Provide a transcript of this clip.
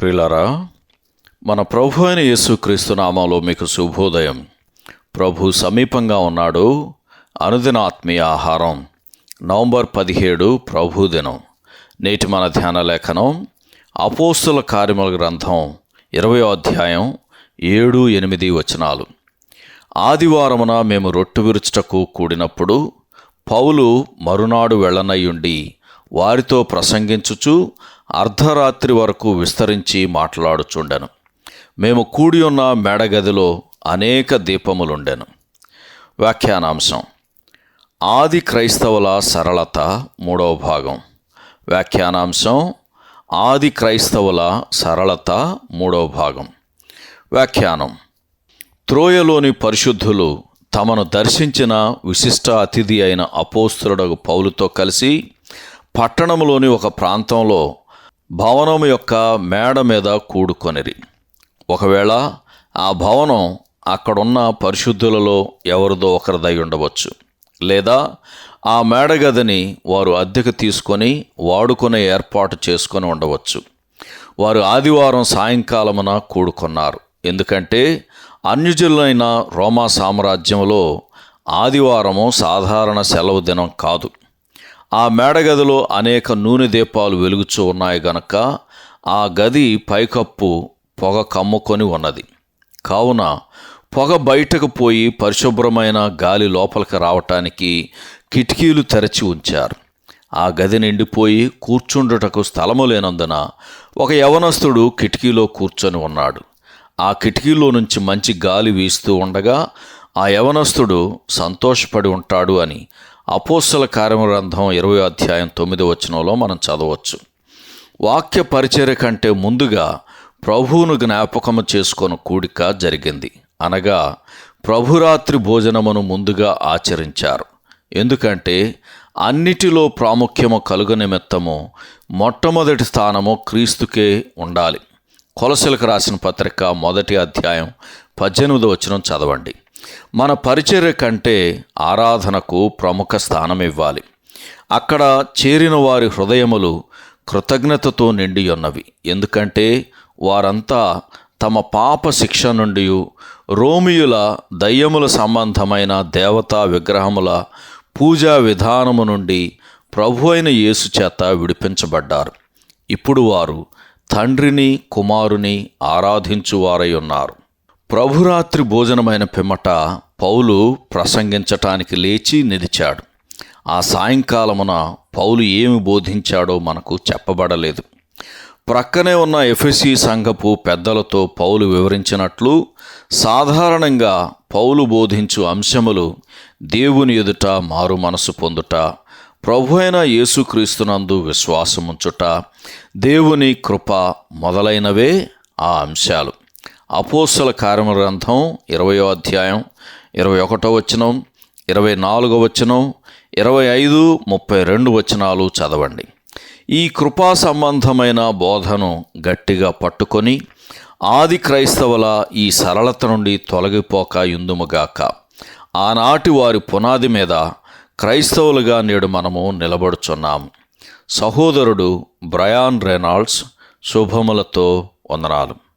ప్రియులరా మన ప్రభు అయిన యేసుక్రీస్తు నామంలో మీకు శుభోదయం. ప్రభు సమీపంగా ఉన్నాడు. అనుదిన ఆత్మీయ ఆహారం. నవంబర్ పదిహేడు ప్రభు దినం. నేటి మన ధ్యాన లేఖనం అపోస్తుల కార్యముల గ్రంథం ఇరవై అధ్యాయం ఏడు ఎనిమిది వచనాలు. ఆదివారమున మేము రొట్టు విరుచుటకు కూడినప్పుడు పౌలు మరునాడు వెళ్ళనయ్యుండి వారితో ప్రసంగించుచు అర్ధరాత్రి వరకు విస్తరించి మాట్లాడుచుండెను. మేము కూడి ఉన్న మేడగదిలో అనేక దీపములుండెను. వ్యాఖ్యానాంశం. ఆది క్రైస్తవుల సరళత మూడవ భాగం. వ్యాఖ్యానాంశం. ఆది క్రైస్తవుల సరళత మూడవ భాగం. వ్యాఖ్యానం. త్రోయలోని పరిశుద్ధులు తమను దర్శించిన విశిష్ట అతిథి అయిన అపోస్తులుడగు పౌలుతో కలిసి పట్టణంలోని ఒక ప్రాంతంలో భవనం యొక్క మేడ మీద కూడుకొనిరి. ఒకవేళ ఆ భవనం అక్కడున్న పరిశుద్ధులలో ఎవరిదో ఒకరిదై ఉండవచ్చు. లేదా ఆ మేడగదిని వారు అద్దెకు తీసుకొని వాడుకునే ఏర్పాటు చేసుకొని ఉండవచ్చు. వారు ఆదివారం సాయంకాలమున కూడుకున్నారు. ఎందుకంటే అన్యుజులైన రోమా సామ్రాజ్యంలో ఆదివారము సాధారణ సెలవు దినం కాదు. ఆ మేడగదిలో అనేక నూనె దీపాలు వెలుగుచూ ఉన్నాయి గనక ఆ గది పైకప్పు పొగ కమ్ముకొని ఉన్నది. కావున పొగ బయటకు పోయి పరిశుభ్రమైన గాలి లోపలికి రావటానికి కిటికీలు తెరచి ఉంచారు. ఆ గది నిండిపోయి కూర్చుండుటకు స్థలము లేనందున ఒక యవనస్తుడు కిటికీలో కూర్చొని ఉన్నాడు. ఆ కిటికీలో నుంచి మంచి గాలి వీస్తూ ఉండగా ఆ యవనస్తుడు సంతోషపడి ఉంటాడు అని అపోస్తల కార్యగ్రంథం ఇరవై అధ్యాయం తొమ్మిది వచనంలో మనం చదవచ్చు. వాక్య పరిచర్య కంటే ముందుగా ప్రభువును జ్ఞాపకము చేసుకొని కూడిక జరిగింది. అనగా ప్రభురాత్రి భోజనమును ముందుగా ఆచరించారు. ఎందుకంటే అన్నిటిలో ప్రాముఖ్యము కలుగు నిమిత్తము మొట్టమొదటి స్థానము క్రీస్తుకే ఉండాలి. కొలసలకు రాసిన పత్రిక మొదటి అధ్యాయం పద్దెనిమిది వచనం చదవండి. మన పరిచర్య కంటే ఆరాధనకు ప్రముఖ స్థానం ఇవ్వాలి అక్కడ చేరిన వారి హృదయములు కృతజ్ఞతతో నిండి ఉన్నవి. ఎందుకంటే వారంతా తమ పాప శిక్ష నుండి రోమియుల దయ్యముల సంబంధమైన దేవతా విగ్రహముల పూజా విధానము నుండి ప్రభు అయిన యేసు చేత విడిపించబడ్డారు. ఇప్పుడు వారు తండ్రిని కుమారుని ఆరాధించువారై ఉన్నారు. ప్రభురాత్రి భోజనమైన పిమ్మట పౌలు ప్రసంగించటానికి లేచి నిలిచాడు. ఆ సాయంకాలమున పౌలు ఏమి బోధించాడో మనకు చెప్పబడలేదు. ప్రక్కనే ఉన్న ఎఫ్ఎసి సంఘపు పెద్దలతో పౌలు వివరించినట్లు సాధారణంగా పౌలు బోధించు అంశములు దేవుని ఎదుట మారు మనసు పొందుట ప్రభు అయిన యేసుక్రీస్తునందు విశ్వాసముంచుట దేవుని కృప మొదలైనవే ఆ అంశాలు. అపోస్తల కార్యగ్రంథం ఇరవయో అధ్యాయం ఇరవై ఒకటో వచనం ఇరవై నాలుగో వచనం ఇరవై ఐదు ముప్పై రెండు వచనాలు చదవండి. ఈ కృపా సంబంధమైన బోధను గట్టిగా పట్టుకొని ఆది క్రైస్తవుల ఈ సరళత నుండి తొలగిపోక యుందుముగాక ఆనాటి వారి పునాది మీద క్రైస్తవులుగా నేడు మనము నిలబడుచున్నాం. సహోదరుడు బ్రయాన్ రెనాల్డ్స్ శుభములతో వందనాలు.